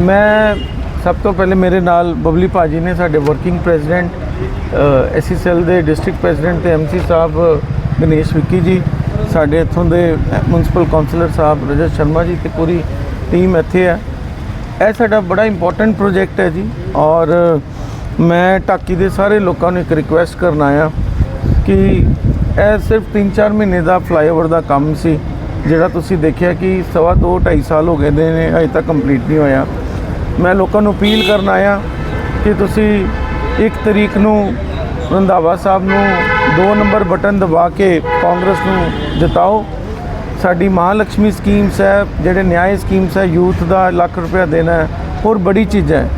ਮੈਂ ਸਭ ਤੋਂ ਪਹਿਲੇ ਮੇਰੇ ਨਾਲ ਬਬਲੀ ਭਾਜੀ ਨੇ ਸਾਡੇ ਵਰਕਿੰਗ ਪ੍ਰੈਜ਼ੀਡੈਂਟ ਐਸਸੀਐਲ ਦੇ ਡਿਸਟ੍ਰਿਕਟ ਪ੍ਰੈਜ਼ੀਡੈਂਟ ਤੇ ਐਮਸੀ ਸਾਹਿਬ ਗਣੇਸ਼ ਵਿੱਕੀ ਜੀ, ਸਾਡੇ ਇੱਥੋਂ ਦੇ ਮਿਊਨਿਸਪਲ ਕਾਉਂਸਲਰ ਸਾਹਿਬ ਰਜਤ ਸ਼ਰਮਾ ਜੀ ਤੇ ਪੂਰੀ ਟੀਮ ਇੱਥੇ ਹੈ। ਇਹ ਸਾਡਾ ਬੜਾ ਇੰਪੋਰਟੈਂਟ ਪ੍ਰੋਜੈਕਟ ਹੈ ਜੀ ਔਰ ਮੈਂ ਟਾਕੀ ਦੇ ਸਾਰੇ ਲੋਕਾਂ ਨੂੰ ਇੱਕ ਰਿਕੁਐਸਟ ਕਰਨ ਆਇਆ ਕਿ ਇਹ ਸਿਰਫ 3-4 ਮਹੀਨੇ ਦਾ ਫਲਾਈਓਵਰ ਦਾ ਕੰਮ ਸੀ, ਜਿਹੜਾ ਤੁਸੀਂ ਦੇਖਿਆ ਕਿ ਸਵਾ ਦੋ 2.5 ਸਾਲ ਹੋ ਗਏ ਨੇ ਅਜੇ ਤੱਕ ਕੰਪਲੀਟ ਨਹੀਂ ਹੋਇਆ। ਮੈਂ ਲੋਕਾਂ ਨੂੰ ਅਪੀਲ ਕਰਨ ਆਇਆ ਕਿ ਤੁਸੀਂ ਇੱਕ ਤਰੀਕ ਨੂੰ ਰੰਧਾਵਾ ਸਾਹਿਬ ਨੂੰ 2 ਨੰਬਰ ਬਟਨ ਦਬਾ ਕੇ ਕਾਂਗਰਸ ਨੂੰ ਜਿਤਾਓ। ਸਾਡੀ ਮਹਾਲక్ష్ਮੀ ਸਕੀਮਸ ਹੈ ਜਿਹੜੇ ਨਿਆਂ ਸਕੀਮਸ ਹੈ ਯੂਥ ਦਾ ਲੱਖ ਰੁਪਇਆ ਦੇਣਾ ਹੈ, ਹੋਰ ਬੜੀ ਚੀਜ਼ਾਂ ਹੈ।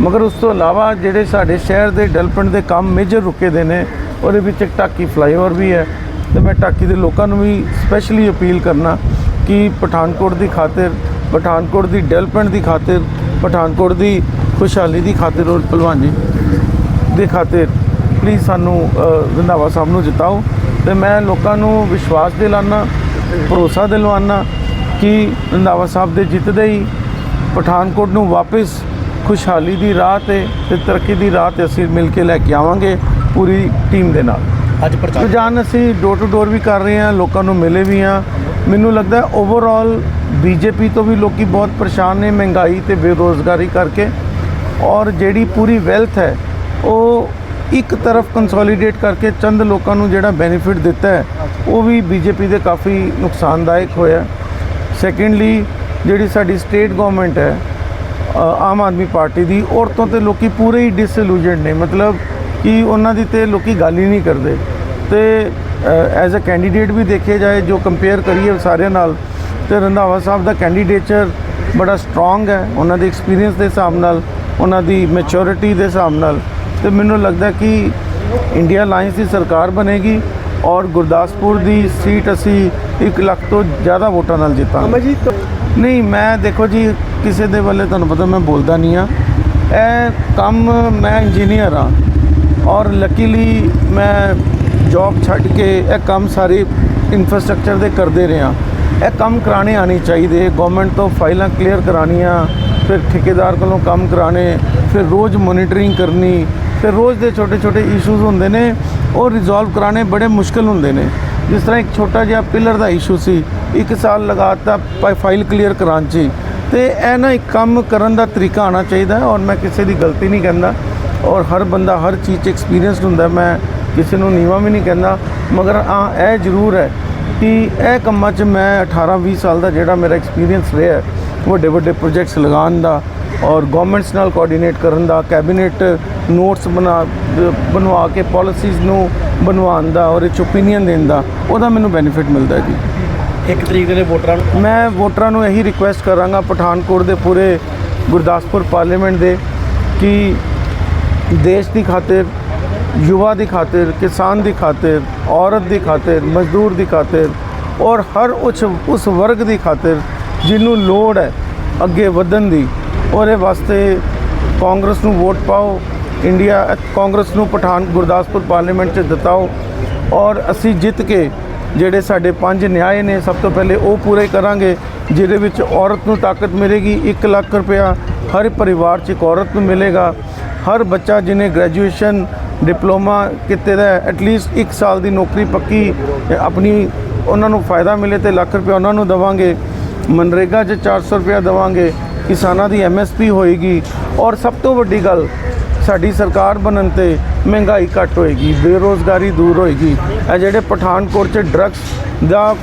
ਮਗਰ ਉਸ ਤੋਂ ਇਲਾਵਾ ਜਿਹੜੇ ਸਾਡੇ ਸ਼ਹਿਰ ਦੇ ਡਿਵੈਲਪਮੈਂਟ ਦੇ ਕੰਮ ਮੇਜਰ ਰੁਕੇ ਦੇ ਨੇ, ਉਹਦੇ ਵਿੱਚ ਇੱਕ ਟਾਕੀ ਫਲਾਈਓਵਰ ਵੀ ਹੈ। ਤੇ ਮੈਂ ਟਾਕੀ ਦੇ ਲੋਕਾਂ ਨੂੰ ਵੀ ਸਪੈਸ਼ਲੀ ਅਪੀਲ ਕਰਨਾ ਕਿ ਪਠਾਨਕੋਟ ਦੀ ਖਾਤਰ ਪਠਾਨਕੋਟ ਦੀ ਡਿਵੈਲਪਮੈਂਟ ਦੀ ਖਾਤਰ ਪਠਾਨਕੋਟ ਦੀ ਖੁਸ਼ਹਾਲੀ ਦੀ ਖਾਤਰ ਔਰ ਭਲਵਾਨ ਜੀ ਦੇ ਖਾਤਰ ਪਲੀਜ਼ ਸਾਨੂੰ ਰੰਧਾਵਾ ਸਾਹਿਬ ਨੂੰ ਜਿਤਾਓ ਤੇ ਮੈਂ ਲੋਕਾਂ ਨੂੰ ਵਿਸ਼ਵਾਸ ਦਿਲਾਨਾ ਭਰੋਸਾ ਦਿਲਵਾਨਾ ਕਿ ਰੰਧਾਵਾ ਸਾਹਿਬ ਦੇ ਜਿੱਤਦੇ ਹੀ ਪਠਾਨਕੋਟ ਨੂੰ ਵਾਪਸ ਖੁਸ਼ਹਾਲੀ ਦੀ ਰਾਹ ਤੇ ਤੇ ਤਰੱਕੀ ਦੀ ਰਾਹ ਤੇ ਅਸੀਂ ਮਿਲ ਕੇ ਲੈ ਕੇ ਆਵਾਂਗੇ ਪੂਰੀ ਟੀਮ ਦੇ ਨਾਲ। ਅੱਜ ਪ੍ਰਚਾਰ ਰੁਝਾਨ ਅਸੀਂ ਡੋਰ ਟੂ ਡੋਰ ਵੀ ਕਰ ਰਹੇ ਹਾਂ ਲੋਕਾਂ ਨੂੰ ਮਿਲੇ ਵੀ ਹਾਂ। ਮੈਨੂੰ ਲੱਗਦਾ ਓਵਰਆਲ ਬੀਜੇਪੀ ਤੋਂ ਵੀ ਲੋਕੀ ਬਹੁਤ ਪਰੇਸ਼ਾਨ ਨੇ ਮਹਿੰਗਾਈ ਤੇ ਬੇਰੋਜ਼ਗਾਰੀ ਕਰਕੇ। ਔਰ ਜਿਹੜੀ ਪੂਰੀ ਵੈਲਥ ਹੈ, ਉਹ ਇੱਕ ਤਰਫ ਕੰਸੋਲੀਡੇਟ ਕਰਕੇ ਚੰਦ ਲੋਕਾਂ ਨੂੰ ਜਿਹੜਾ ਬੈਨੀਫਿਟ ਦਿੱਤਾ ਹੈ, ਉਹ ਵੀ ਬੀਜੇਪੀ ਦੇ ਕਾਫੀ ਨੁਕਸਾਨਦਾਇਕ ਹੋਇਆ। ਸੈਕੰਡਲੀ ਜਿਹੜੀ ਸਾਡੀ ਸਟੇਟ ਗਵਰਨਮੈਂਟ ਹੈ ਆਮ ਆਦਮੀ ਪਾਰਟੀ ਦੀ, ਔਰਤੋਂ ਤੇ ਲੋਕੀ ਪੂਰੇ ਹੀ ਡਿਸਇਲੂਜਨਡ ਨੇ। ਮਤਲਬ ਕਿ ਉਹਨਾਂ ਦੀ ਤੇ ਲੋਕੀ ਗੱਲ ਹੀ ਨਹੀਂ ਕਰਦੇ। ਤੇ ਐਜ਼ ਅ ਕੈਂਡੀਡੇਟ ਵੀ ਦੇਖਿਆ ਜਾਏ, ਜੋ ਕੰਪੇਅਰ ਕਰੀਏ ਸਾਰਿਆਂ ਨਾਲ ਤੇ ਰੰਧਾਵਾ ਸਾਹਿਬ ਦਾ ਕੈਂਡੀਡੇਚਰ ਬੜਾ ਸਟਰੋਂਗ ਹੈ। ਉਹਨਾਂ ਦੇ ਐਕਸਪੀਰੀਅੰਸ ਦੇ ਹਿਸਾਬ ਨਾਲ ਉਹਨਾਂ ਦੀ ਮੈਚੁਰਿਟੀ ਦੇ ਹਿਸਾਬ ਨਾਲ। ਤੇ ਮੈਨੂੰ ਲੱਗਦਾ ਕਿ ਇੰਡੀਆ ਅਲਾਈਅੰਸ ਦੀ ਸਰਕਾਰ ਬਣੇਗੀ ਔਰ ਗੁਰਦਾਸਪੁਰ ਦੀ ਸੀਟ ਅਸੀਂ 1 ਲੱਖ ਤੋਂ ਜ਼ਿਆਦਾ ਵੋਟਾਂ ਨਾਲ ਜਿੱਤਾਂਗੇ। ਜੀ ਨਹੀਂ ਮੈਂ ਦੇਖੋ ਜੀ ਕਿਸੇ ਦੇ ਵੱਲੇ ਤੁਹਾਨੂੰ ਪਤਾ ਮੈਂ ਬੋਲਦਾ ਨਹੀਂ ਆ ਇਹ ਕੰਮ ਮੈਂ ਇੰਜੀਨੀਅਰ ਆ ਔਰ ਲੱਕੀਲੀ ਮੈਂ ਜੌਬ ਛੱਡ ਕੇ ਇਹ ਕੰਮ ਸਾਰੇ ਇਨਫਰਾਸਟ੍ਰਕਚਰ ਦੇ ਕਰਦੇ ਰਿਹਾ। ਇਹ ਕੰਮ ਕਰਾਣੇ ਆਣੇ ਚਾਹੀਦੇ। ਗਵਰਨਮੈਂਟ ਤੋਂ ਫਾਈਲਾਂ ਕਲੀਅਰ ਕਰਾਉਣੀਆਂ ਫਿਰ ਠੇਕੇਦਾਰ ਕੋਲੋਂ ਕੰਮ ਕਰਾਣੇ, ਫਿਰ ਰੋਜ਼ ਮੋਨੀਟਰਿੰਗ ਕਰਨੀ, ਫਿਰ ਰੋਜ਼ ਦੇ ਛੋਟੇ ਛੋਟੇ ਇਸ਼ੂਜ਼ ਹੁੰਦੇ ਨੇ, ਉਹ ਰਿਜ਼ੋਲਵ ਕਰਾਣੇ ਬੜੇ ਮੁਸ਼ਕਲ ਹੁੰਦੇ ਨੇ। ਜਿਸ ਤਰ੍ਹਾਂ ਇੱਕ ਛੋਟਾ ਜਿਹਾ ਪਿਲਰ ਦਾ ਇਸ਼ੂ ਸੀ, ਇੱਕ ਸਾਲ ਲਗਾਤਾ ਫਾਈਲ ਕਲੀਅਰ ਕਰਾਉਣ 'ਚ ਹੀ। ਤੇ ਇਹ ਨਾ ਇੱਕ ਕੰਮ ਕਰਨ ਦਾ ਤਰੀਕਾ ਆਉਣਾ ਚਾਹੀਦਾ ਔਰ ਮੈਂ ਕਿਸੇ ਦੀ ਗਲਤੀ ਨਹੀਂ ਕਹਿੰਦਾ ਔਰ ਹਰ ਬੰਦਾ ਹਰ ਚੀਜ਼ 'ਚ ਐਕਸਪੀਰੀਅੰਸਡ ਹੁੰਦਾ, ਮੈਂ ਕਿਸੇ ਨੂੰ ਨੀਵਾ ਵੀ ਨਹੀਂ ਕਹਿੰਦਾ। ਮਗਰ ਹਾਂ, ਇਹ ਜ਼ਰੂਰ ਹੈ ਕਿ ਇਹ ਕੰਮਾਂ 'ਚ ਮੈਂ 18 20 ਸਾਲ ਦਾ ਜਿਹੜਾ ਮੇਰਾ ਐਕਸਪੀਰੀਅੰਸ ਰਿਹਾ ਹੈ, ਵੱਡੇ ਵੱਡੇ ਪ੍ਰੋਜੈਕਟਸ ਲਗਾਉਣ ਦਾ ਔਰ ਗਵਰਨਮੈਂਟਸ ਨਾਲ ਕੋਆਰਡੀਨੇਟ ਕਰਨ ਦਾ ਕੈਬਨਿਟ ਨੋਟਸ ਬਣਾ ਬਣਵਾ ਕੇ ਪਾਲਿਸੀਜ਼ ਨੂੰ ਬਣਵਾਉਣ ਦਾ ਔਰ ਇਹ ਓਪੀਨੀਅਨ ਦੇਣ ਦਾ ਉਹਦਾ ਮੈਨੂੰ ਬੈਨੀਫਿਟ ਮਿਲਦਾ ਜੀ। ਇੱਕ ਤਰੀਕ ਦੇ ਵੋਟਰਾਂ ਨੂੰ? ਮੈਂ ਵੋਟਰਾਂ ਨੂੰ ਇਹੀ ਰਿਕੁਐਸਟ ਕਰਾਂਗਾ ਪਠਾਨਕੋਟ ਦੇ ਪੂਰੇ ਗੁਰਦਾਸਪੁਰ ਪਾਰਲੀਮੈਂਟ ਦੇ ਕਿ ਦੇਸ਼ ਦੀ ਖਾਤਰ ਯੁਵਾ ਦੀ ਖਾਤਰ ਕਿਸਾਨ ਦੀ ਖਾਤਰ ਔਰਤ ਦੀ ਖਾਤਰ ਮਜ਼ਦੂਰ ਦੀ ਖਾਤਰ ਔਰ ਹਰ ਉਸ ਉਸ ਵਰਗ ਦੀ ਖਾਤਰ ਜਿਹਨੂੰ ਲੋੜ ਹੈ ਅੱਗੇ ਵਧਣ ਦੀ ਉਹਦੇ ਵਾਸਤੇ ਕਾਂਗਰਸ ਨੂੰ ਵੋਟ ਪਾਓ ਇੰਡੀਆ ਕਾਂਗਰਸ ਨੂੰ ਪਠਾਨ ਗੁਰਦਾਸਪੁਰ ਪਾਰਲੀਮੈਂਟ 'ਚ ਜਿਤਾਓ ਔਰ ਅਸੀਂ ਜਿੱਤ ਕੇ ਜਿਹੜੇ ਸਾਡੇ ਪੰਜ ਨਿਆਏ ਨੇ ਸਭ ਤੋਂ ਪਹਿਲੇ ਉਹ ਪੂਰੇ ਕਰਾਂਗੇ ਜਿਹਦੇ ਵਿੱਚ ਔਰਤ ਨੂੰ ਤਾਕਤ ਮਿਲੇਗੀ 1 ਲੱਖ ਰੁਪਇਆ ਹਰ ਪਰਿਵਾਰ 'ਚ ਇੱਕ ਔਰਤ ਨੂੰ ਮਿਲੇਗਾ ਹਰ ਬੱਚਾ ਜਿਹਨੇ ਗ੍ਰੈਜੂਏਸ਼ਨ ਡਿਪਲੋਮਾ ਕੀਤੇ ਦਾ ਐਟਲੀਸਟ 1 ਸਾਲ ਦੀ ਨੌਕਰੀ ਪੱਕੀ, ਆਪਣੀ ਉਹਨਾਂ ਨੂੰ ਫਾਇਦਾ ਮਿਲੇ ਤੇ ਲੱਖ ਰੁਪਇਆ ਉਹਨਾਂ ਨੂੰ ਦੇਵਾਂਗੇ। ਮਨਰੇਗਾ 'ਚ 400 ਰੁਪਇਆ ਦੇਵਾਂਗੇ। ਕਿਸਾਨਾਂ ਦੀ ਐਮਐਸਪੀ ਹੋਏਗੀ। ਔਰ ਸਭ ਤੋਂ ਵੱਡੀ ਗੱਲ, ਸਾਡੀ ਸਰਕਾਰ ਬਣਨ ਤੇ ਮਹਿੰਗਾਈ ਘੱਟ ਹੋਏਗੀ, ਬੇਰੋਜ਼ਗਾਰੀ ਦੂਰ ਹੋਏਗੀ। ਇਹ ਜਿਹੜੇ ਪਠਾਨਕੋਟ 'ਚ ਡਰੱਗਸ ਦਾ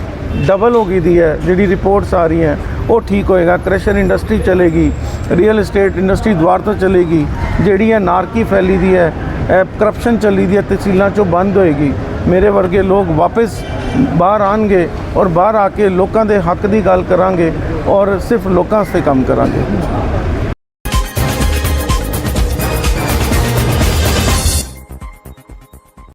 ਡਬਲ ਹੋ ਗਈ ਦੀ ਹੈ, ਜਿਹੜੀ ਰਿਪੋਰਟਸ ਆ ਰਹੀਆਂ, ਉਹ ਠੀਕ ਹੋਏਗਾ। ਕ੍ਰਸ਼ਰ ਇੰਡਸਟਰੀ ਚਲੇਗੀ ਰੀਅਲ ਏਸਟੇਟ ਇੰਡਸਟਰੀ ਦੁਆਰ ਤੋਂ ਚਲੇਗੀ। ਜਿਹੜੀ ਹੈ ਨਾਰਕੀ ਫੈਲੀ ਦੀ ਹੈ ਕਰਪਸ਼ਨ ਚੱਲੀ ਦੀ ਹੈ, ਤਹਿਸੀਲਾਂ 'ਚੋਂ ਬੰਦ ਹੋਏਗੀ। ਮੇਰੇ ਵਰਗੇ ਲੋਕ ਵਾਪਸ ਬਾਹਰ ਆਣਗੇ ਔਰ ਬਾਹਰ ਆ ਕੇ ਲੋਕਾਂ ਦੇ ਹੱਕ ਦੀ ਗੱਲ ਕਰਾਂਗੇ ਔਰ ਸਿਰਫ ਲੋਕਾਂ ਵਾਸਤੇ ਕੰਮ ਕਰਾਂਗੇ।